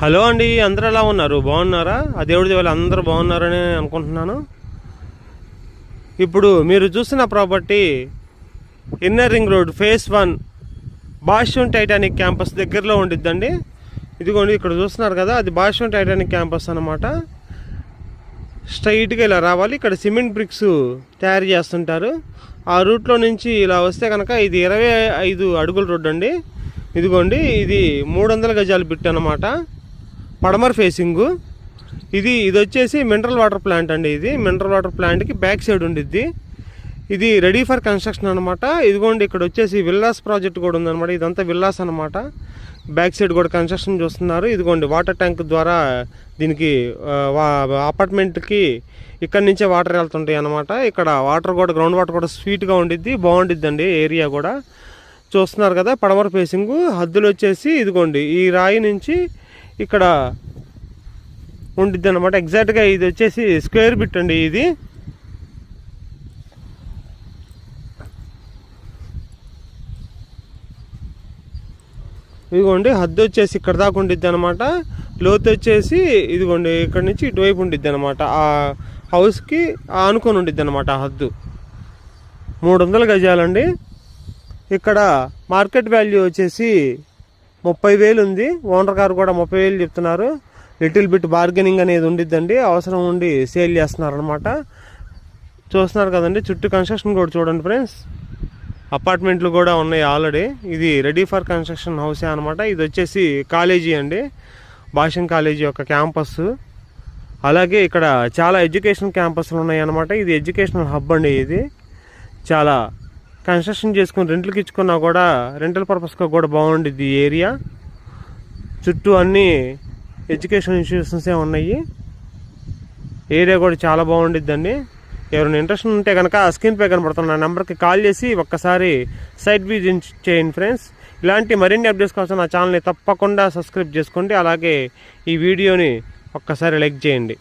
Hello అండి అందరూ ఎలా ఉన్నారు? బాగున్నారా? ఆ దేవుడి వాళ్ళు అందరూ బాగున్నారని అనుకుంటున్నాను. ఇప్పుడు మీరు చూసిన property inner ring road phase one Bashyam Titanic campus దగ్గరలో ఉండిద్దండి. ఇదిగోండి ఇక్కడ చూస్తున్నారు కదా అది బాష్యం టైటానిక్ క్యాంపస్ అనమాట స్ట్రైట్గా ఇలా రావాలి. ఇక్కడ సిమెంట్ బ్రిక్స్ తయారు చేస్తుంటారు. ఆ రూట్లో నుంచి ఇలా వస్తే కనుక ఇది ఇరవై ఐదు అడుగుల రోడ్డు అండి ఇదిగోండి ఇది మూడు వందల గజాలు బిట్ అనమాట పడమర్ ఫేసింగు. ఇది ఇది వచ్చేసి మినరల్ వాటర్ ప్లాంట్ అండి ఇది. మినరల్ వాటర్ ప్లాంట్కి బ్యాక్ సైడ్ ఉండిద్ది. ఇది రెడీ ఫర్ కన్స్ట్రక్షన్ అనమాట ఇదిగోండి ఇక్కడ వచ్చేసి విల్లాస్ ప్రాజెక్ట్ కూడా ఉందన్నమాట. ఇదంతా విల్లాస్ అనమాట బ్యాక్ సైడ్ కూడా కన్స్ట్రక్షన్ చూస్తున్నారు. ఇదిగోండి వాటర్ ట్యాంక్ ద్వారా దీనికి వా- అపార్ట్మెంట్కి ఇక్కడ నుంచే వాటర్ వెళ్తుంటాయి అనమాట ఇక్కడ వాటర్ కూడా గ్రౌండ్ వాటర్ కూడా స్వీట్గా ఉండిద్ది బాగుండిద్దండి ఏరియా కూడా. చూస్తున్నారు కదా పడమర ఫేసింగ్. హద్దులు వచ్చేసి ఇదిగోండి ఈ రాయి నుంచి ఇక్కడ ఉండిద్ది అనమాట ఎగ్జాక్ట్గా ఇది వచ్చేసి స్క్వేర్ బిట్ అండి ఇది. ఇదిగోండి హద్దు వచ్చేసి ఇక్కడ దాకా ఉండిద్ది అనమాట లోతు వచ్చేసి ఇదిగోండి ఇక్కడ నుంచి ఇటువైపు ఉండిద్ది అనమాట ఆ హౌస్కి ఆనుకొని ఉండిద్ది అనమాట ఆ హద్దు. మూడు వందల గజాలండి. ఇక్కడ మార్కెట్ వాల్యూ వచ్చేసి ముప్పై వేలు ఉంది. ఓనర్ గారు కూడా ముప్పై వేలు చెప్తున్నారు. లిటిల్ బిట్ బార్గెనింగ్ అనేది ఉండిద్దండి. అవసరం ఉండి సేల్ చేస్తున్నారు అనమాట చూస్తున్నారు కదండి చుట్టూ కన్స్ట్రక్షన్ కూడా చూడండి ఫ్రెండ్స్ అపార్ట్మెంట్లు కూడా ఉన్నాయి ఆల్రెడీ ఇది రెడీ ఫర్ కన్స్ట్రక్షన్ హౌసే అనమాట ఇది వచ్చేసి కాలేజీ అండి. భాషన్ కాలేజీ యొక్క క్యాంపస్ అలాగే ఇక్కడ చాలా ఎడ్యుకేషన్ క్యాంపస్లు ఉన్నాయి అనమాట ఇది ఎడ్యుకేషనల్ హబ్ అండి ఇది. చాలా కన్స్ట్రక్షన్ చేసుకుని రెంట్లకి ఇచ్చుకున్నా కూడా రెంటల్ పర్పస్గా కూడా బాగుండిద్ది ఈ ఏరియా. చుట్టూ అన్ని ఎడ్యుకేషన్ ఇన్స్టిట్యూషన్సే ఉన్నాయి. ఏరియా కూడా చాలా బాగుండిద్దండి. ఎవరైనా ఇంట్రెస్ట్ ఉంటే కనుక స్క్రీన్ పే కనబడుతున్న నెంబర్కి కాల్ చేసి ఒక్కసారి సైట్ విజిట్ చేయండి ఫ్రెండ్స్. ఇలాంటి మరిన్ని అప్డేట్స్ కోసం నా ఛానల్ని తప్పకుండా సబ్స్క్రైబ్ చేసుకోండి. అలాగే ఈ వీడియోని ఒక్కసారి లైక్ చేయండి.